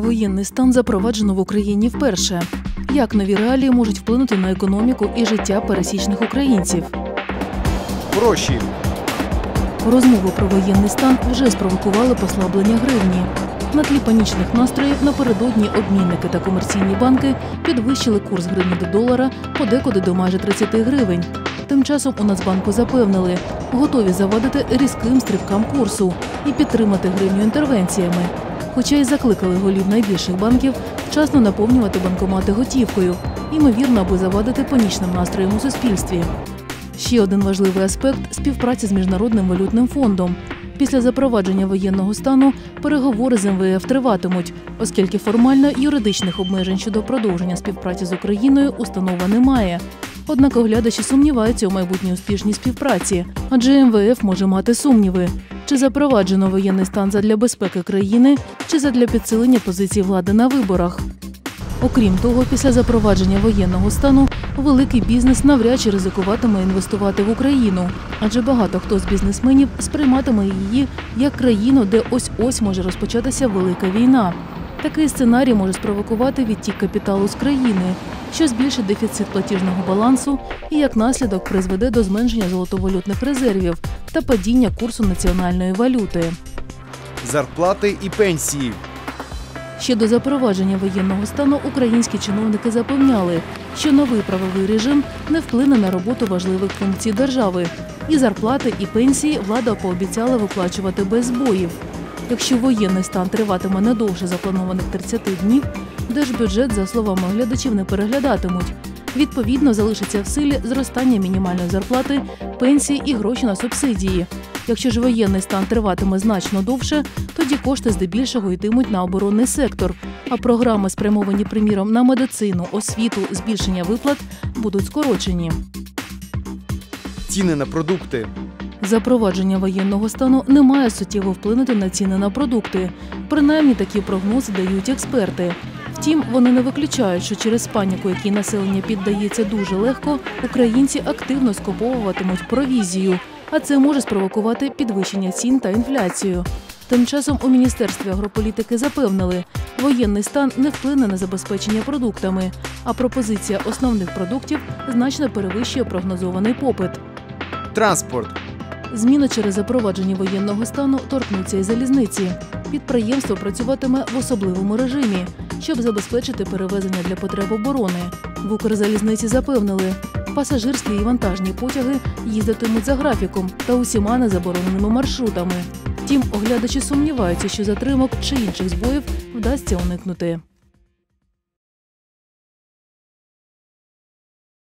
Воєнний стан запроваджено в Україні вперше. Як нові реалії можуть вплинути на економіку і життя пересічних українців? Гроші. Розмови про воєнний стан вже спровокували послаблення гривні. На тлі панічних настроїв напередодні обмінники та комерційні банки підвищили курс гривні до долара подекуди до майже 30 гривень. Тим часом у Нацбанку запевнили, готові завадити різким стрибкам курсу і підтримати гривню інтервенціями. Хоча й закликали голів найбільших банків вчасно наповнювати банкомати готівкою, ймовірно, аби завадити панічним настроям у суспільстві. Ще один важливий аспект співпраці з міжнародним валютним фондом. Після запровадження воєнного стану переговори з МВФ триватимуть, оскільки формально юридичних обмежень щодо продовження співпраці з Україною установа немає. Однак оглядачі сумніваються у майбутній успішній співпраці, адже МВФ може мати сумніви, чи запроваджено воєнний стан задля безпеки країни, чи задля підсилення позицій влади на виборах. Окрім того, після запровадження воєнного стану великий бізнес навряд чи ризикуватиме інвестувати в Україну, адже багато хто з бізнесменів сприйматиме її як країну, де ось ось може розпочатися велика війна. Такий сценарій може спровокувати відтік капіталу з країни, що збільшить дефіцит платіжного балансу і як наслідок призведе до зменшення золотовалютних резервів та падіння курсу національної валюти. Зарплати і пенсії. Ще до запровадження воєнного стану українські чиновники запевняли, що новий правовий режим не вплине на роботу важливих функцій держави. І зарплати, і пенсії влада пообіцяла виплачувати без збоїв. Якщо воєнний стан триватиме не довше запланованих 30 днів, держбюджет, за словами оглядачів, не переглядатимуть. Відповідно, залишиться в силі зростання мінімальної зарплати, пенсії і гроші на субсидії. Якщо ж воєнний стан триватиме значно довше, тоді кошти здебільшого йтимуть на оборонний сектор, а програми, спрямовані приміром на медицину, освіту, збільшення виплат, будуть скорочені. Ціни на продукти. Запровадження воєнного стану не має суттєво вплинути на ціни на продукти. Принаймні такі прогнози дають експерти. Втім, вони не виключають, що через паніку, якій населення піддається дуже легко, українці активно скуповуватимуть провізію, а це може спровокувати підвищення цін та інфляцію. Тим часом у міністерстві агрополітики запевнили, воєнний стан не вплине на забезпечення продуктами, а пропозиція основних продуктів значно перевищує прогнозований попит. Транспорт. Зміни через запровадження воєнного стану торкнуться і залізниці. Підприємство працюватиме в особливому режимі, щоб забезпечити перевезення для потреб оборони. В Укрзалізниці запевнили, пасажирські і вантажні потяги їздитимуть за графіком та усіма незабороненими маршрутами. Втім, оглядачі сумніваються, що затримок чи інших збоїв вдасться уникнути.